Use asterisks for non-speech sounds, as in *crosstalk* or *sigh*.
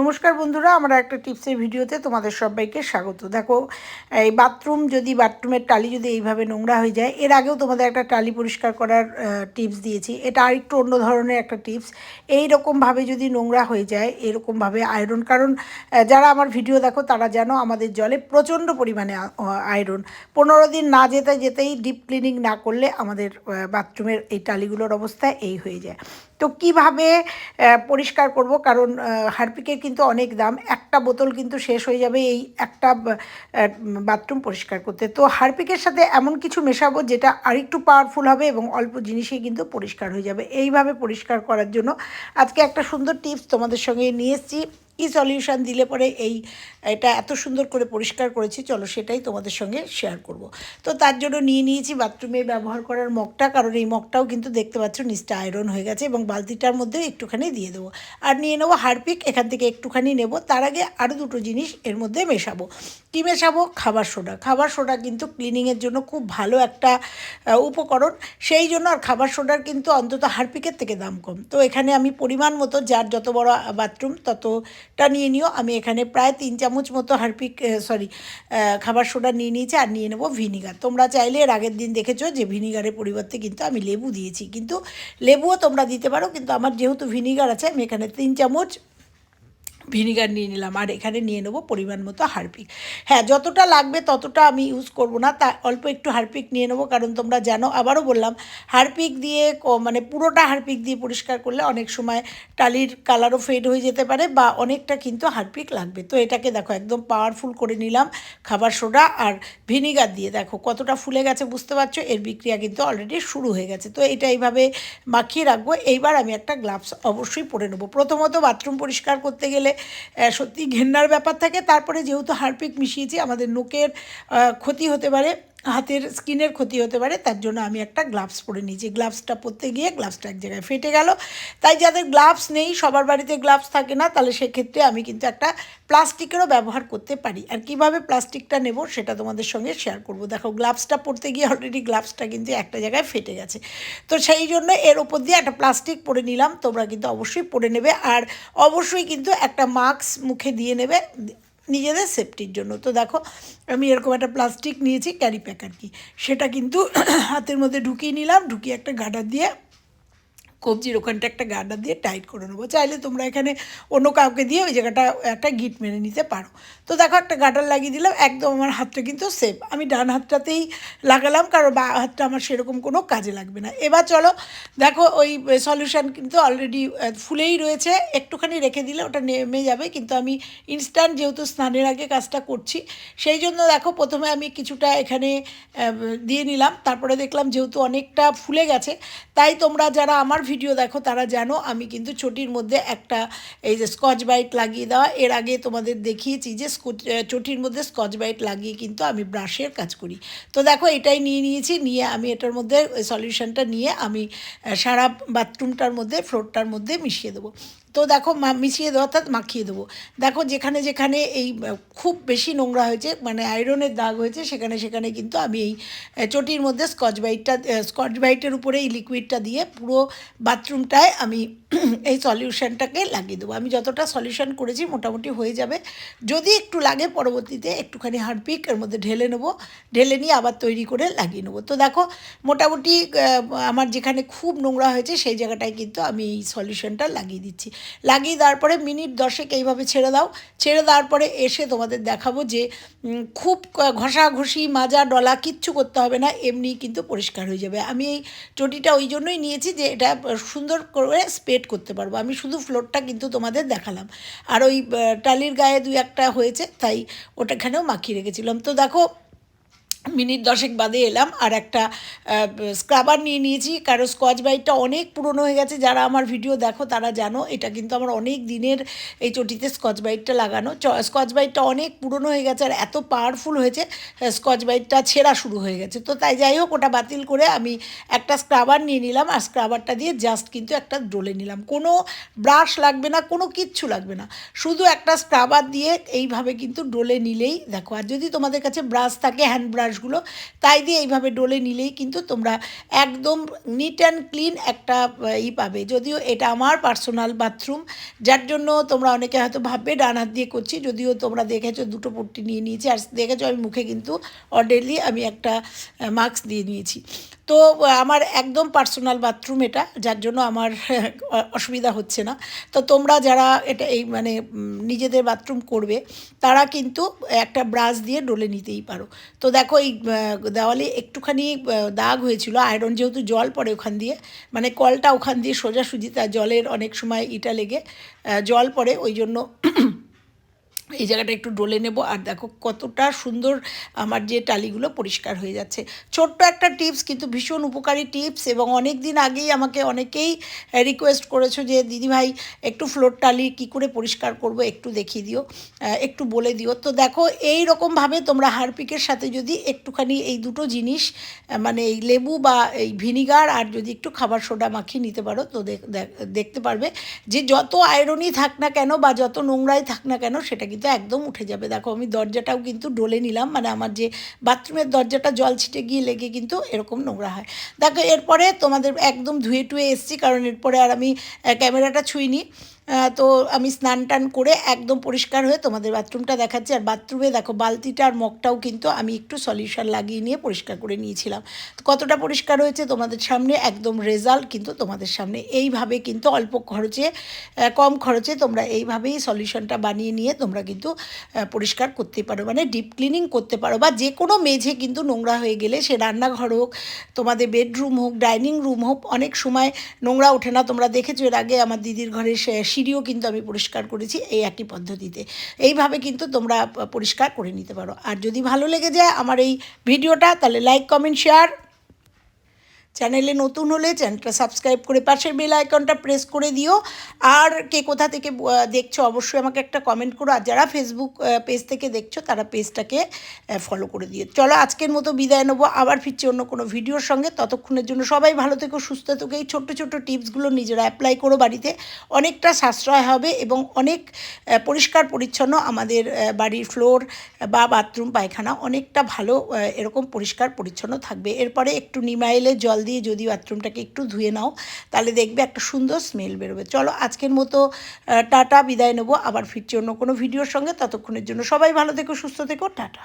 নমস্কার বন্ধুরা, আমরা একটা টিপসের ভিডিওতে তোমাদের সবাইকে স্বাগত। দেখো, এই বাথরুম যদি বাথরুমের টালি যদি এইভাবে নোংরা হয়ে যায়, এর আগেও তোমাদের একটা টালি পরিষ্কার করার টিপস দিয়েছি। এটা আরেকটু অন্য ধরনের একটা টিপস এই রকমভাবে যদি নোংরা হয়ে যায় এরকমভাবে আয়রন কারণ যারা আমার ভিডিও দেখো, তারা জানো আমাদের জলে প্রচণ্ড পরিমাণে আয়রন পনেরো দিন না যেতে যেতেই ডিপ ক্লিনিং না করলে আমাদের বাথরুমের এই টালিগুলোর অবস্থা এই হয়ে যায়। তো কীভাবে পরিষ্কার করব? কারণ হারপিকের কিন্তু অনেক দাম। একটা বোতল কিন্তু শেষ হয়ে যাবে এই একটা বাথরুম পরিষ্কার করতে। তো হারপিকের সাথে এমন কিছু মেশাবো যেটা আরেকটু পাওয়ারফুল হবে এবং অল্প জিনিসেই কিন্তু পরিষ্কার হয়ে যাবে। এইভাবে পরিষ্কার করার জন্য আজকে একটা সুন্দর টিপস তোমাদের সঙ্গে নিয়ে এসেছি। কি সলিউশান দিলে পরে এই, এটা এত সুন্দর করে পরিষ্কার করেছি, চলো সেটাই তোমাদের সঙ্গে শেয়ার করব। তো তার জন্য নিয়ে নিয়েছি বাথরুমে ব্যবহার করার মগটা, কারণ এই মগটাও কিন্তু দেখতে পাচ্ছ নিচটা আয়রন হয়ে গেছে এবং বালতিটার মধ্যেও একটুখানি দিয়ে দেবো। আর নিয়ে নেব হারপিক, এখান থেকে একটুখানি নেব। তার আগে আরও দুটো জিনিস এর মধ্যে মেশাবো। কী মেশাবো খাবার সোডা। খাবার সোডা কিন্তু ক্লিনিংয়ের জন্য খুব ভালো একটা উপকরণ। সেই জন্য আর খাবার সোডার কিন্তু অন্তত হারপিকের থেকে দাম কম। তো এখানে আমি পরিমাণ মতো, যার যত বড় বাথরুম ততটা নিয়ে নিও। আমি এখানে প্রায় তিন চামচ মতো হারপিক সরি খাবার সোডা নিয়ে নিয়েছি আর নিয়ে নেব ভিনিগার তোমরা চাইলে এর আগের দিন দেখেছ যে ভিনিগারের পরিবর্তে কিন্তু আমি লেবু দিয়েছি। কিন্তু লেবুও তোমরা দিতে পারো, কিন্তু আমার যেহেতু ভিনিগার আছে, আমি এখানে তিন চামচ ভিনিগার নিয়ে নিলাম। আর এখানে নিয়ে নেব পরিমাণ মতো হারপিক। হ্যাঁ যতটা লাগবে ততটা আমি ইউজ করব না। তা অল্প একটু হারপিক নিয়ে নেব। কারণ তোমরা জানো, আবারও বললাম, হারপিক দিয়ে মানে পুরোটা হারপিক দিয়ে পরিষ্কার করলে অনেক সময় টালির কালারও ফেড হয়ে যেতে পারে বা অনেকটা কিন্তু হারপিক লাগবে। তো এটাকে দেখো, একদম পাওয়ারফুল করে নিলাম খাবার সোডা আর ভিনিগার দিয়ে। দেখো, কতটা ফুলে গেছে বুঝতে পারছ? এর বিক্রিয়া কিন্তু অলরেডি শুরু হয়ে গেছে। তো এটা এইভাবে মাখিয়ে রাখব। এইবার আমি একটা গ্লাভস অবশ্যই পরে নেব। প্রথমত বাথরুম পরিষ্কার করতে গেলে সত্যি ঘেন্নার ব্যাপার থাকে। তারপরে যেহেতু হারপিক মিশিয়েছি আমাদের নোকের ক্ষতি হতে পারে। হাতের স্কিনের ক্ষতি হতে পারে, তার জন্য আমি একটা গ্লাভস পরে নিয়েছি। গ্লাভসটা পরতে গিয়ে গ্লাভসটা এক জায়গায় ফেটে গেল। তাই যাদের গ্লাভস নেই, সবার বাড়িতে গ্লাভস থাকে না, তাহলে সেক্ষেত্রে আমি কিন্তু একটা প্লাস্টিকেরও ব্যবহার করতে পারি। আর কীভাবে প্লাস্টিকটা নেব, সেটা তোমাদের সঙ্গে শেয়ার করব। দেখো গ্লাভসটা পরতে গিয়ে অলরেডি গ্লাভসটা কিন্তু একটা জায়গায় ফেটে গেছে। তো সেই জন্য এর ওপর দিয়ে একটা প্লাস্টিক পরে নিলাম, তোমরা কিন্তু অবশ্যই পরে নেবে। আর অবশ্যই কিন্তু একটা মাস্ক মুখে দিয়ে নেবে। নিজেদের সেফটির জন্য। তো দেখো, আমি এরকম একটা প্লাস্টিক নিয়েছি ক্যারি প্যাক আর কি। সেটা কিন্তু *clears throat* হাতের মধ্যে ঢুকিয়ে নিলাম, ঢুকিয়ে একটা গাডার দিয়ে কবজির ওখানটা একটা গার্ডার দিয়ে টাইট করে নেব। চাইলে তোমরা এখানে অন্য কাউকে দিয়ে ওই জায়গাটা একটা গিট মেরে নিতে পারো। তো দেখো একটা গার্ডার লাগিয়ে দিলাম, একদম আমার হাতটা কিন্তু সেফ। আমি ডান হাতটাতেই লাগালাম, কারণ বা হাতটা আমার সেরকম কোনো কাজে লাগবে না। এবার চলো, দেখো ওই সলিউশন কিন্তু অলরেডি ফুলেই রয়েছে। একটুখানি রেখে দিলে ওটা নেমে যাবে, কিন্তু আমি ইনস্ট্যান্ট যেহেতু স্নানের আগে কাজটা করছি, সেই জন্য দেখো প্রথমে আমি কিছুটা এখানে দিয়ে নিলাম। তারপরে দেখলাম যেহেতু অনেকটা ফুলে গেছে, তাই তোমরা যারা আমার ভিডিও দেখো, তারা জানো আমি কিন্তু চটির মধ্যে একটা, এই যে স্কচ বাইট লাগিয়ে দেওয়া, এর আগে তোমাদের দেখিয়েছি যে চটির মধ্যে স্কচ বাইট লাগিয়ে কিন্তু আমি ব্রাশের কাজ করি। তো দেখো, এটাই নিয়ে নিয়েছি, নিয়ে আমি এটার মধ্যে সলিউশনটা নিয়ে আমি সারা বাথরুমটার মধ্যে ফ্লোরটার মধ্যে মিশিয়ে দেবো। তো দেখো মিশিয়ে দেবো, অর্থাৎ মাখিয়ে দেবো। দেখো যেখানে যেখানে এই খুব বেশি নোংরা হয়েছে মানে আয়রনের দাগ হয়েছে, সেখানে সেখানে কিন্তু আমি এই চটির মধ্যে স্কচ বাইটটা স্কচ বাইটের উপরে এই লিকুইডটা দিয়ে পুরো বাথরুমটায় আমি *clears throat* এই সলিউশনটাকে লাগিয়ে দেবো। আমি যতটা সলিউশন করেছি মোটামুটি হয়ে যাবে। যদি একটু লাগে পরবর্তীতে একটুখানি হারপিক, এর মধ্যে ঢেলে নেব। ঢেলে নিয়ে আবার তৈরি করে লাগিয়ে নেব। তো দেখো মোটামুটি আমার যেখানে খুব নোংরা হয়েছে, সেই জায়গাটায় কিন্তু আমি এই সলিউশনটা লাগিয়ে দিচ্ছি। লাগিয়ে দেওয়ার পরে মিনিট দশেক এইভাবে ছেড়ে দাও। ছেড়ে দেওয়ার পরে এসে তোমাদের দেখাবো যে খুব ঘষাঘষি, মাজা, ডলা কিচ্ছু করতে হবে না এমনি কিন্তু পরিষ্কার হয়ে যাবে। আমি এই চটিটা ওই জন্যই নিয়েছি যে, এটা সুন্দর করে স্প্রেড করতে পারব। আমি শুধু ফ্লোরটা কিন্তু তোমাদের দেখালাম। আর ওই টালির গায়ে দুই একটা হয়েছে, তাই ওটাখানেও মাখিয়ে রেখেছিলাম। তো দেখো মিনিট দশেক বাদে এলাম আর একটা স্ক্রাবার নিয়ে নিয়েছি। কারণ স্কচ বাইটটা অনেক পুরনো হয়ে গেছে। যারা আমার ভিডিও দেখো, তারা জানো, এটা কিন্তু আমার অনেক দিনের এই চটিতে স্কচ বাইটটা লাগানো। স্কচ বাইটটা অনেক পুরনো হয়ে গেছে আর এত পাওয়ারফুল হয়েছে স্কচ বাইটটা ছেঁড়া শুরু হয়ে গেছে। তো তাই যাই হোক, ওটা বাতিল করে আমি একটা স্ক্রাবার নিয়ে নিলাম আর স্ক্রাবারটা দিয়ে জাস্ট কিন্তু একটা ডলে নিলাম। কোনো ব্রাশ লাগবে না, কোনো কিচ্ছু লাগবে না। শুধু একটা স্ক্রাবার দিয়ে এইভাবে কিন্তু ডলে নিলেই, দেখো, আর যদি তোমাদের কাছে ব্রাশ থাকে হ্যান্ড ব্রাশ ব্রাশগুলো তাই দিয়ে এইভাবে ডলে নিলেই কিন্তু তোমরা একদম নিট অ্যান্ড ক্লিন একটা ই পাবে। যদিও এটা আমার পার্সোনাল বাথরুম যার জন্য তোমরা অনেকে হয়তো ভাববে, ডান হাত দিয়ে করছি। যদিও তোমরা দেখেছ দুটো পট্টি নিয়ে নিয়েছি, আর দেখেছ আমি মুখে কিন্তু অর্ডারলি আমি একটা মাস্ক দিয়ে নিয়েছি। তো আমার একদম পার্সোনাল বাথরুম এটা, যার জন্য আমার *laughs* অসুবিধা হচ্ছে না। তো তোমরা যারা এটা এই মানে নিজেদের বাথরুম করবে, তারা কিন্তু একটা ব্রাশ দিয়ে ডলে নিতেই পারো। তো দেখো, এই দেওয়ালে একটুখানি দাগ হয়েছিল আয়রন যেহেতু জল পড়ে ওখান দিয়ে মানে কলটা ওখান দিয়ে সোজাসুজি তার জলের অনেক সময় ইটা লেগে জল পড়ে, ওই জন্য *clears throat* এই জায়গাটা একটু ডলে নেব আর দেখো কতটা সুন্দর আমার যে টালিগুলো পরিষ্কার হয়ে যাচ্ছে। ছোট্ট একটা টিপস, কিন্তু ভীষণ উপকারী টিপস এবং অনেক দিন আগেই আমাকে অনেকেই রিকোয়েস্ট করেছ যে দিদিভাই একটু ফ্লোর টালি কী করে পরিষ্কার করব একটু দেখিয়ে দিও একটু বলে দিও। তো দেখো, এই রকমভাবে তোমরা হারপিকের সাথে যদি একটুখানি এই দুটো জিনিস মানে এই লেবু বা এই ভিনিগার আর যদি একটু খাবার সোডা মাখিয়ে নিতে পারো, তো দেখ- দেখ- দেখতে পারবে যে যত আয়রনই থাক না কেন বা যত নোংরাই থাক না কেন, সেটা কিন্তু একদম উঠে যাবে। দেখো, আমি দরজাটাও কিন্তু ডলে নিলাম। মানে আমার যে বাথরুমের দরজাটা জল ছিটে গিয়ে লেগে কিন্তু এরকম নোংরা হয়। দেখো, এরপরে তোমাদের একদম ধুয়ে টুয়ে এসছি, কারণ এরপরে আর আমি ক্যামেরাটা ছুঁইনি। তো আমি স্নান টান করে একদম পরিষ্কার হয়ে তোমাদের বাথরুমটা দেখাচ্ছি। আর বাথরুমে দেখো, বালতিটা আর মগটাও কিন্তু আমি একটু সলিউশন লাগিয়ে নিয়ে পরিষ্কার করে নিয়েছিলাম। কতটা পরিষ্কার হয়েছে তোমাদের সামনে? একদম রেজাল্ট কিন্তু তোমাদের সামনে। এইভাবে কিন্তু অল্প খরচে কম খরচে তোমরা এইভাবেই সলিউশনটা বানিয়ে নিয়ে তোমরা কিন্তু পরিষ্কার করতে পারো। মানে ডিপ ক্লিনিং করতে পারো বা যে কোনো মেঝে কিন্তু নোংরা হয়ে গেলে সে রান্নাঘর হোক, তোমাদের বেডরুম হোক, ডাইনিং রুম হোক, অনেক সময় নোংরা ওঠে না। তোমরা দেখেছ এর আগে আমার দিদির ঘরে সে- সিঁড়িও কিন্তু আমি পরিষ্কার করেছি এই একটি পদ্ধতিতে। এইভাবে কিন্তু তোমরা পরিষ্কার করে নিতে পারো। আর যদি ভালো লেগে যায় আমার এই ভিডিওটা, তাহলে লাইক কমেন্ট শেয়ার চ্যানেলে নতুন হলে চ্যানেলটা সাবস্ক্রাইব করে পাশের বেল আইকনটা প্রেস করে দিও। আর কে কোথা থেকে দেখছ অবশ্যই আমাকে একটা কমেন্ট করো। আর যারা ফেসবুক পেজ থেকে দেখছ, তারা পেজটাকে ফলো করে দিও। চলো আজকের মতো বিদায় নেব। আবার ফিরছি অন্য কোনো ভিডিওর সঙ্গে। ততক্ষণের জন্য সবাই ভালো থেকো, সুস্থ থেকো। এই ছোট্ট ছোট্ট টিপসগুলো নিজেরা অ্যাপ্লাই করো বাড়িতে। অনেকটা সাশ্রয় হবে এবং অনেক পরিষ্কার, পরিচ্ছন্ন আমাদের বাড়ির ফ্লোর বা বাথরুম পায়খানা অনেকটা ভালো এরকম পরিষ্কার, পরিচ্ছন্ন থাকবে। এরপরে একটু নিমাইলে জল দিয়ে যদি বাথরুমটাকে একটু ধুয়ে নাও, তাহলে দেখবে একটা সুন্দর স্মেল বেরোবে। চলো আজকের মতো টাটা, বিদায় নেব। আবার ফিরছি অন্য কোনো ভিডিওর সঙ্গে। ততক্ষণের জন্য সবাই ভালো থেকো, সুস্থ থেকো। টাটা।